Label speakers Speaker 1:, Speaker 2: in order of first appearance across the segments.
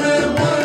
Speaker 1: the world.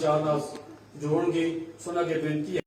Speaker 1: ਵਿਚਾਰ ਨਾਲ ਜੋੜਨਗੇ ਸੁਣਾ ਕੇ ਬੇਨਤੀ